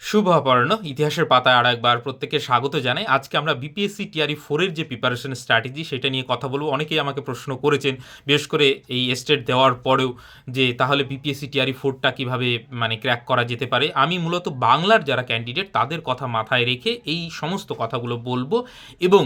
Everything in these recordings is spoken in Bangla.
শুভ অপরাহ্ন ইতিহাসের পাতায় আর একবার প্রত্যেককে স্বাগত জানাই। আজকে আমরা বিপিএসসি টিআরই ফোরের যে প্রিপারেশন স্ট্র্যাটেজি সেটা নিয়ে কথা বলব। অনেকেই আমাকে প্রশ্ন করেছেন, বিশেষ করে এই স্টেট দেওয়ার পরেও, যে তাহলে বিপিএসসি টিআরই ফোরটা কীভাবে মানে ক্র্যাক করা যেতে পারে? আমি মূলত বাংলার যারা ক্যান্ডিডেট তাদের কথা মাথায় রেখে এই সমস্ত কথাগুলো বলব এবং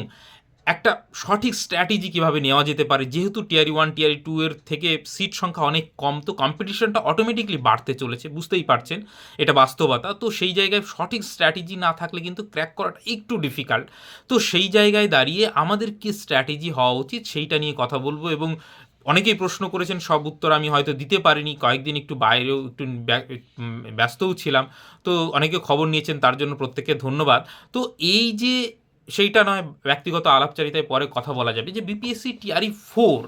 একটা সঠিক স্ট্র্যাটেজি কীভাবে নেওয়া যেতে পারে? যেহেতু টিয়ারি ওয়ান টিয়ারি টু এর থেকে সিট সংখ্যা অনেক কম, তো কম্পিটিশনটা অটোমেটিকলি বাড়তে চলেছে, বুঝতেই পারছেন এটা বাস্তবতা। তো সেই জায়গায় সঠিক স্ট্র্যাটেজি না থাকলে কিন্তু ক্র্যাক করাটা একটু ডিফিকাল্ট তো সেই জায়গায় দাঁড়িয়ে আমাদের কি স্ট্র্যাটেজি হওয়া উচিত সেইটা নিয়ে কথা বলব এবং অনেকেই প্রশ্ন করেছেন, সব উত্তর আমি হয়তো দিতে পারিনি, কয়েকদিন একটু বাইরেও একটু ব্যা- ব্যস্তও ছিলাম। তো অনেকে খবর নিয়েছেন, তার জন্য প্রত্যেককে ধন্যবাদ। তো এই যে সেইটা নয়, ব্যক্তিগত আলাপচারিতায় পরে কথা বলা যাবে যে বিপিএসসি টিআরই ফোর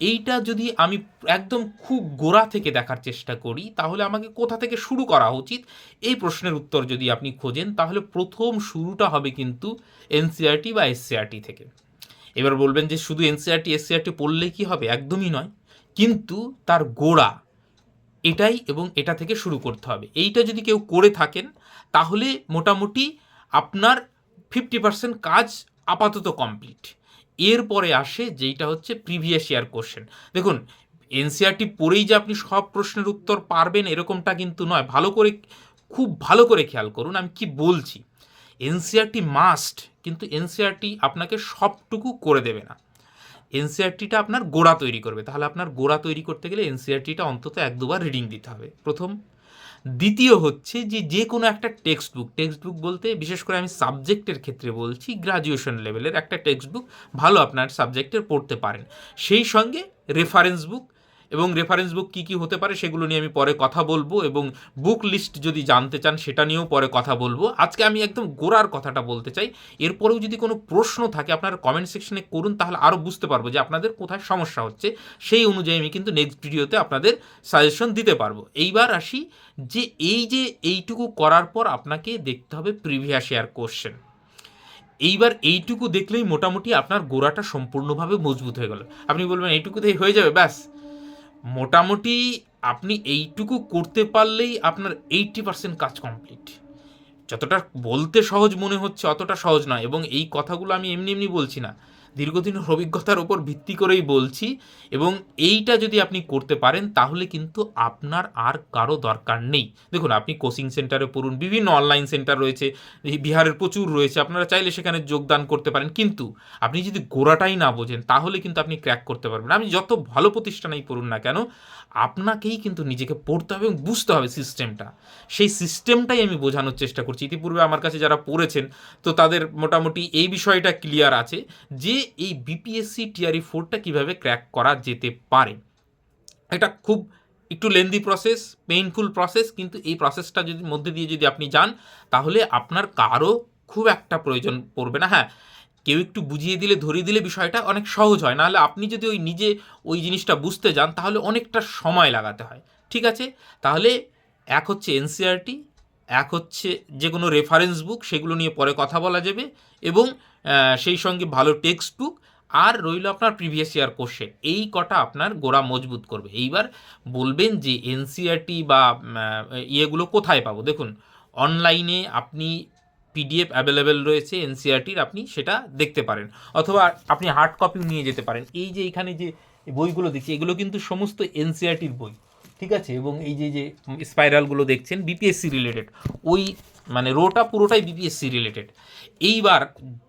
এইটা যদি আমি একদম খুব গোড়া থেকে দেখার চেষ্টা করি, তাহলে আমাকে কোথা থেকে শুরু করা উচিত? এই প্রশ্নের উত্তর যদি আপনি খোঁজেন, তাহলে প্রথম শুরুটা হবে কিন্তু এনসিআরটি বা এসসিআরটি থেকে। এবার বলবেন যে শুধু এনসিআরটি এসসিআরটি পড়লে কি হবে? একদমই নয়। কিন্তু তার গোড়া, এটাই এবং এটা থেকে শুরু করতে হবে। এইটা যদি কেউ করে থাকেন, তাহলে মোটামুটি আপনার ফিফটি পার্সেন্ট কাজ আপাতত কমপ্লিট এরপরে আসে যেইটা হচ্ছে প্রিভিয়াস ইয়ার কোশ্চেন দেখুন এনসিআরটি পড়েই যে আপনি সব প্রশ্নের উত্তর পারবেন এরকমটা কিন্তু নয়। ভালো করে, খুব ভালো করে খেয়াল করুন, আমি কি বলছি। এনসিআরটি মাস্ট কিন্তু এনসিআরটি আপনাকে সবটুকু করে দেবে না। এনসিআরটিটা আপনার গোড়া তৈরি করবে। তাহলে আপনার গোড়া তৈরি করতে গেলে এনসিআরটিটা অন্তত এক দুবার রিডিং দিতে হবে। প্রথম দ্বিতীয় হচ্ছে যে যে কোনো একটা টেক্সট বুক টেক্সট বুক বলতে বিশেষ করে আমি সাবজেক্টের ক্ষেত্রে বলছি গ্রাজুয়েশন লেভেলের একটা টেক্সট বুক ভালো আপনার সাবজেক্টের পড়তে পারেন। সেই সঙ্গে রেফারেন্স বুক এবং রেফারেন্স বুক কী কী হতে পারে সেগুলো নিয়ে আমি পরে কথা বলব এবং বুক লিস্ট যদি জানতে চান সেটা নিয়েও পরে কথা বলব। আজকে আমি একদম গোড়ার কথাটা বলতে চাই। এরপরেও যদি কোনো প্রশ্ন থাকে আপনারা কমেন্ট সেকশনে করুন, তাহলে আরও বুঝতে পারব যে আপনাদের কোথায় সমস্যা হচ্ছে। সেই অনুযায়ী আমি কিন্তু নেক্সট ভিডিওতে আপনাদের সাজেশন দিতে পারব। এইবার আসি যে এই যে এইটুকু করার পর আপনাকে দেখতে হবে প্রিভিয়াস ইয়ার কোশ্চেন এইবার এইটুকু দেখলেই মোটামুটি আপনার গোড়াটা সম্পূর্ণভাবে মজবুত হয়ে গেল। আপনি বলবেন, এইটুকুতেই হয়ে যাবে, ব্যাস। মোটামুটি আপনি এইটুকু করতে পারলেই আপনার এইটটি পার্সেন্ট কাজ কমপ্লিট যতটা বলতে সহজ মনে হচ্ছে অতটা সহজ নয় এবং এই কথাগুলো আমি এমনি এমনি বলছি না। দীর্ঘদিনের অভিজ্ঞতার উপর ভিত্তি করেই বলছি এবং এইটা যদি আপনি করতে পারেন, তাহলে কিন্তু আপনার আর কারও দরকার নেই। দেখুন, আপনি কোচিং সেন্টারে পড়ুন, বিভিন্ন অনলাইন সেন্টার রয়েছে বিহারের প্রচুর রয়েছে, আপনারা চাইলে সেখানে যোগদান করতে পারেন। কিন্তু আপনি যদি গোড়াটাই না বোঝেন, তাহলে কিন্তু আপনি ক্র্যাক করতে পারবেন আপনি যত ভালো প্রতিষ্ঠানেই পড়ুন না কেন, আপনাকেই কিন্তু নিজেকে পড়তে হবে এবং বুঝতে হবে সিস্টেমটা। সেই সিস্টেমটাই আমি বোঝানোর চেষ্টা করছি। ইতিপূর্বে আমার কাছে যারা পড়েছেন, তো তাদের মোটামুটি এই বিষয়টা ক্লিয়ার আছে যে এই বিপিএসসি টিআরই ফোরটা কীভাবে ক্র্যাক করা যেতে পারে? এটা খুব একটু লেন্দি প্রসেস পেইনফুল প্রসেস কিন্তু এই প্রসেসটা যদি, মধ্যে দিয়ে যদি আপনি যান, তাহলে আপনার কারও খুব একটা প্রয়োজন পড়বে না। হ্যাঁ কেউ একটু বুঝিয়ে দিলে, ধরিয়ে দিলে বিষয়টা অনেক সহজ হয়। নাহলে আপনি যদি ওই নিজে ওই জিনিসটা বুঝতে যান, তাহলে অনেকটা সময় লাগাতে হয়। ঠিক আছে? তাহলে এক হচ্ছে এনসিআরটি এক হচ্ছে যে কোনো রেফারেন্স বুক সেগুলো নিয়ে পরে কথা বলা যাবে এবং সেই সঙ্গে ভালো টেক্সট বুক আর রইল আপনার প্রিভিয়াস ইয়ার কোশ্চেন এই কটা আপনার গোড়া মজবুত করবে। এইবার বলবেন যে এনসিআরটি বা উম, আহ, ইয়েগুলো কোথায় পাবো? দেখুন অনলাইনে আপনি পিডিএফ অ্যাভেলেবেল রয়েছে এনসিআরটির আপনি সেটা দেখতে পারেন। অথবা আপনি হার্ড কপিও নিয়ে যেতে পারেন। এই যে এখানে যে বইগুলো দেখছি এগুলো কিন্তু সমস্ত এনসিআরটির বই। ঠিক আছে? এবং এই যে যে স্পাইরালগুলো দেখছেন বিপিএসসি রিলেটেড ওই মানে রোটা পুরোটাই বিপিএসসি রিলেটেড এইবার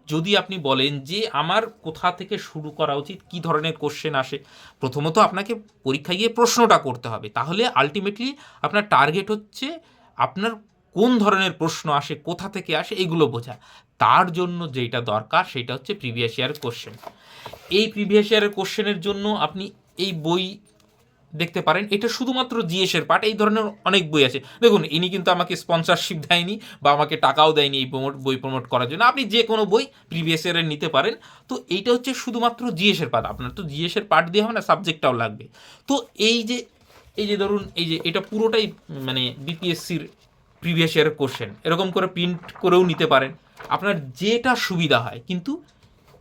যদি আপনি বলেন যে, আমার কোথা থেকে শুরু করা উচিত, কি ধরনের কোশ্চেন আসে, প্রথমত আপনাকে পরীক্ষায় গিয়ে প্রশ্নটা করতে হবে। তাহলে আলটিমেটলি আপনার টার্গেট হচ্ছে আপনার কোন ধরনের প্রশ্ন আসে, কোথা থেকে আসে, এগুলো বোঝা। তার জন্য যেটা দরকার, সেটা হচ্ছে প্রিভিয়াস ইয়ার কোশ্চেন এই প্রিভিয়াস ইয়ারের কোশ্চেনের জন্য আপনি এই বই দেখতে পারেন। এটা শুধুমাত্র জিএসের পার্ট এই ধরনের অনেক বই আছে। দেখুন, ইনি কিন্তু আমাকে স্পন্সরশিপ দেয়নি বা আমাকে টাকাও দেয়নি এই প্রমোট বই প্রমোট করার জন্য। আপনি যে কোনো বই প্রিভিয়াস ইয়ারের নিতে পারেন। তো এইটা হচ্ছে শুধুমাত্র জিএসের পার্ট আপনার তো জিএসের পার্ট দিয়ে হবে না সাবজেক্টটাও লাগবে। তো এই যে এই যে ধরুন, এই যে এটা পুরোটাই মানে বিপিএসসির প্রিভিয়াস ইয়ারের কোশ্চেন এরকম করে প্রিন্ট করেও নিতে পারেন। আপনার যেটা সুবিধা হয়, কিন্তু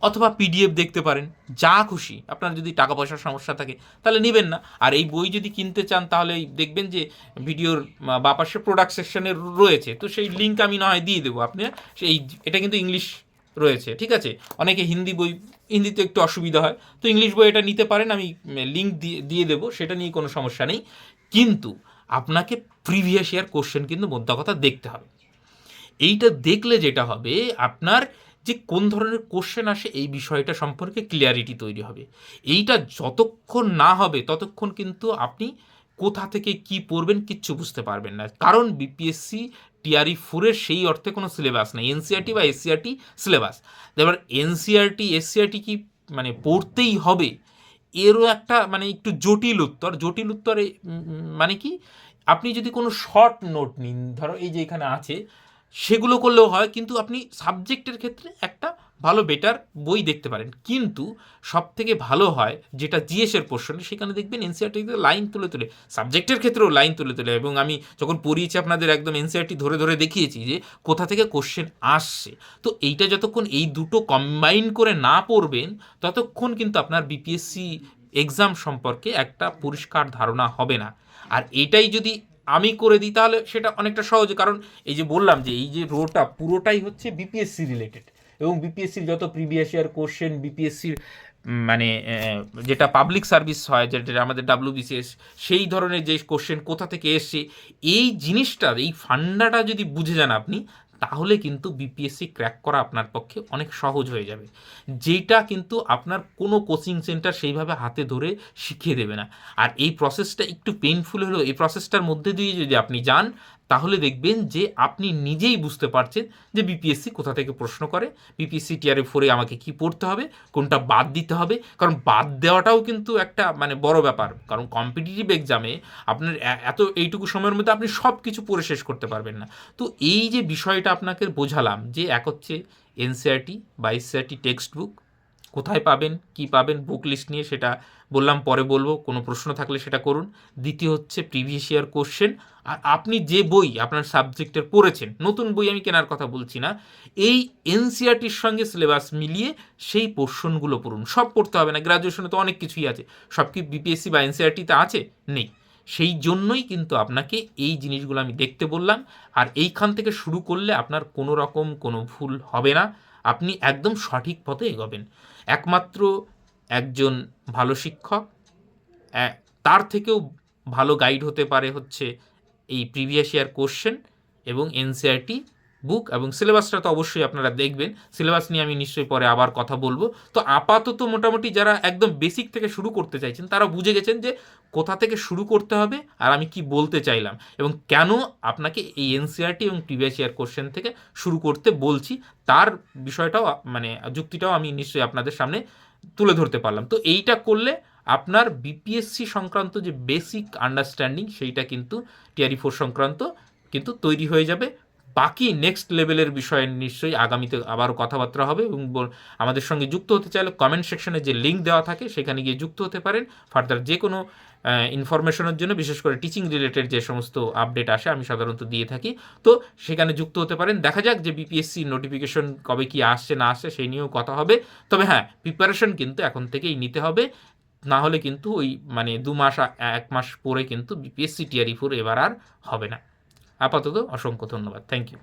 অথবা পিডিএফ দেখতে পারেন, যা খুশি। আপনার যদি টাকা পয়সার সমস্যা থাকে, তাহলে নেবেন না। আর এই বই যদি কিনতে চান, তাহলে দেখবেন যে ভিডিওর বা পাশে প্রোডাক্ট সেকশনে রয়েছে। তো সেই লিঙ্ক আমি না হয় দিয়ে দেবো আপনি সেই, এটা কিন্তু ইংলিশ রয়েছে, ঠিক আছে? অনেকে হিন্দি বই, হিন্দিতে একটু অসুবিধা হয়। তো ইংলিশ বই এটা নিতে পারেন, আমি লিঙ্ক দিয়ে দিয়ে দেবো, সেটা নিয়ে কোনো সমস্যা নেই। কিন্তু আপনাকে প্রিভিয়াস ইয়ার কোশ্চেন কিন্তু মোদ্দা কথা দেখতে হবে। এইটা দেখলে যেটা হবে, আপনার যে কোন ধরনের কোশ্চেন আসে এই বিষয়টা সম্পর্কে ক্লিয়ারিটি তৈরি হবে। এইটা যতক্ষণ না হবে, ততক্ষণ কিন্তু আপনি কোথা থেকে কি পড়বেন কিচ্ছু বুঝতে পারবেন না। কারণ বিপিএসসি টিআরই ফোরের সেই অর্থে কোনো সিলেবাস নেই। এনসিআরটি বা এসসিআরটি সিলেবাস এবার এনসিআরটি এসসিআরটি কি মানে পড়তেই হবে, এরও একটা মানে একটু জটিল উত্তর। জটিল উত্তরে মানে কি? আপনি যদি কোনো শর্ট নোট নিন, ধরো এই যে এখানে আছে সেগুলো করলেও হয়, কিন্তু আপনি সাবজেক্টের ক্ষেত্রে একটা ভালো বেটার বই দেখতে পারেন। কিন্তু সব থেকে ভালো হয় যেটা জিএসের পোর্শন সেখানে দেখবেন এনসিআরটিতে লাইন তুলে তুলে সাবজেক্টের ক্ষেত্রেও লাইন তুলে তুলে। এবং আমি যখন পড়িয়েছি, আপনাদের একদম এনসিআরটি ধরে ধরে দেখিয়েছি যে কোথা থেকে কোশ্চেন আসছে। তো এইটা যতক্ষণ এই দুটো কম্বাইন করে না পড়বেন, ততক্ষণ কিন্তু আপনার বিপিএসসি এক্সাম সম্পর্কে একটা পরিষ্কার ধারণা হবে না। আর এটাই যদি আমি করে দিই, তাহলে সেটা অনেকটা সহজ। কারণ এই যে বললাম যে এই যে রোটা পুরোটাই হচ্ছে বিপিএসসি রিলেটেড এবং বিপিএসসির যত প্রিভিয়াস ইয়ার কোশ্চেন বিপিএসসির মানে যেটা পাবলিক সার্ভিস হয় যেটা আমাদের ডাব্লিউবিসিএস সেই ধরনের যে কোশ্চেন কোথা থেকে এসছে, এই জিনিসটার, এই ফান্ডাটা যদি বুঝে যান আপনি তাহলে কিন্তু বিপিএসসি ক্র্যাক করা আপনার পক্ষে অনেক সহজ হয়ে যাবে। যেটা কিন্তু আপনার কোনো কোচিং সেন্টার সেইভাবে হাতে ধরে শিখিয়ে দেবে না। আর এই প্রসেসটা একটু পেইনফুল হলেও, এই প্রসেসটার মধ্যে দিয়ে যদি আপনি যান তাহলে দেখবেন যে আপনি নিজেই বুঝতে পারছেন যে বিপিএসসি কোথা থেকে প্রশ্ন করে। বিপিএসসি টিআরএ ফোরে আমাকে কি পড়তে হবে, কোনটা বাদ দিতে হবে। কারণ বাদ দেওয়াটাও কিন্তু একটা মানে বড় ব্যাপার। কারণ কম্পিটিটিভ এক্সামে আপনার এত, এইটুকু সময়ের মধ্যে আপনি সব কিছু পড়ে শেষ করতে পারবেন না। তো এই যে বিষয়টা আপনাকে বোঝালাম যে এক হচ্ছে এনসিআরটি বা এসসিআরটি টেক্সট বুক কোথায় পাবেন, কি পাবেন বুক লিস্ট নিয়ে সেটা বললাম, পরে বলব, কোনো প্রশ্ন থাকলে সেটা করুন। দ্বিতীয় হচ্ছে প্রিভিয়াস ইয়ার কোশ্চেন আর আপনি যে বই আপনার সাবজেক্টের পড়েছেন, নতুন বই আমি কেনার কথা বলছি না, এই এনসিআরটির সঙ্গে সিলেবাস মিলিয়ে সেই পোর্শনগুলো পড়ুন। সব পড়তে হবে না গ্রাজুয়েশনে তো অনেক কিছুই আছে। সব কি বিপিএসসি বা এনসিআরটিতে আছে? নেই। সেই জন্যই কিন্তু আপনাকে এই জিনিসগুলো আমি দেখতে বললাম। আর এইখান থেকে শুরু করলে আপনার কোনো রকম কোনো ভুল হবে না। আপনি একদম সঠিক পথে এগোবেন। একমাত্র একজন ভালো শিক্ষক তার থেকেও ভালো গাইড হতে পারে হচ্ছে এই প্রিভিয়াস ইয়ার কোশ্চেন এবং এনসিআরটি বুক এবং সিলেবাসটা তো অবশ্যই আপনারা দেখবেন। সিলেবাস নিয়ে আমি নিশ্চয়ই পরে আবার কথা বলব। তো আপাতত মোটামুটি যারা একদম বেসিক থেকে শুরু করতে চাইছেন, তারা বুঝে গেছেন যে কোথা থেকে শুরু করতে হবে আর আমি কি বলতে চাইলাম এবং কেন আপনাকে এই এনসিআরটি এবং প্রিভিয়াস কোশ্চেন থেকে শুরু করতে বলছি, তার বিষয়টাও মানে যুক্তিটাও আমি নিশ্চয়ই আপনাদের সামনে তুলে ধরতে পারলাম। তো এইটা করলে আপনার বিপিএসসি সংক্রান্ত যে বেসিক আন্ডারস্ট্যান্ডিং সেইটা কিন্তু টিআরই ফোর সংক্রান্ত কিন্তু তৈরি হয়ে যাবে। বাকি নেক্সট লেভেলের বিষয়ে নিশ্চয়ই আগামীতে আবারও কথাবার্তা হবে এবং আমাদের সঙ্গে যুক্ত হতে চাইলে কমেন্ট সেকশনে যে লিঙ্ক দেওয়া থাকে, সেখানে গিয়ে যুক্ত হতে পারেন। ফার্দার যে কোনো ইনফরমেশনের জন্য, বিশেষ করে টিচিং রিলেটেড যে সমস্ত আপডেট আসে, আমি সাধারণত দিয়ে থাকি। তো সেখানে যুক্ত হতে পারেন। দেখা যাক যে বিপিএসসি নোটিফিকেশন কবে কি আসছে, না আসছে, সেই নিয়েও কথা হবে। তবে হ্যাঁ প্রিপারেশন কিন্তু এখন থেকেই নিতে হবে। না হলে কিন্তু ওই মানে দু মাস, এক মাস পরে কিন্তু বিপিএসসি টিআরই ফোর এবার আর হবে না। আপাতত অসংখ্য ধন্যবাদ। Thank you